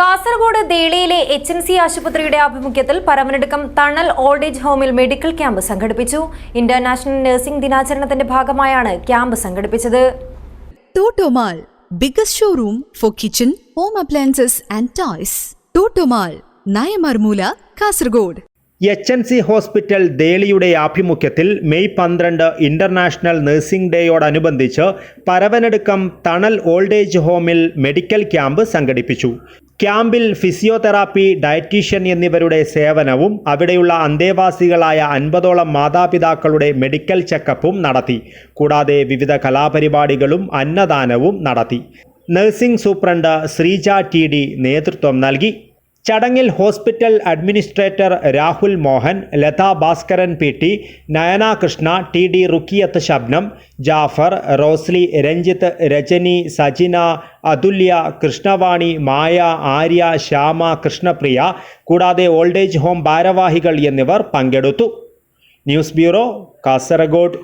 കാസർഗോഡ് ദേളിയിലെ H N C ആശുപത്രിയുടെ ആഭിമുഖ്യത്തിൽ പരമനടുക്കം തണൽ ഓൾഡ് ഏജ് ഹോമിൽ മെഡിക്കൽ ക്യാമ്പ് സംഘടിപ്പിച്ചു. ഇന്റർനാഷണൽ നഴ്സിംഗ് ദിനാചരണത്തിന്റെ ഭാഗമായാണ് ക്യാമ്പ് സംഘടിപ്പിച്ചത്. Totomall biggest showroom for kitchen home appliances and toys Totomall Nayamarmoola Kasaragod. H N C hospital ദേളിയുടെ ആഭിമുഖ്യത്തിൽ മെയ് പന്ത്രണ്ട് ഇന്റർനാഷണൽ നഴ്സിംഗ് ഡേയോടനുബന്ധിച്ച് പരവനടുക്കം തണൽ ഓൾഡ് ഏജ് ഹോമിൽ മെഡിക്കൽ ക്യാമ്പ് സംഘടിപ്പിച്ചു. ക്യാമ്പിൽ ഫിസിയോതെറാപ്പി ഡയറ്റീഷ്യൻ എന്നിവരുടെ സേവനവും അവിടെയുള്ള അന്തേവാസികളായ അൻപതോളം മാതാപിതാക്കളുടെ മെഡിക്കൽ ചെക്കപ്പും നടത്തി. കൂടാതെ വിവിധ കലാപരിപാടികളും അന്നദാനവും നടത്തി. Nursing superintendent Sreeja T D നേതൃത്വം നൽകി. ചടങ്ങിൽ hospital administrator Rahul Mohan Latha Bhaskaran P T Nayana Krishna T D Rukiyath Shabnam Jafar Rosly Ranjith Rajani Sajina Athulya Krishnavani Maya Arya Shyama Krishnapriya കൂടാതെ ഓൾഡ് ഏജ് ഹോം ഭാരവാഹികൾ എന്നിവർ പങ്കെടുത്തു. News bureau Kasaragod.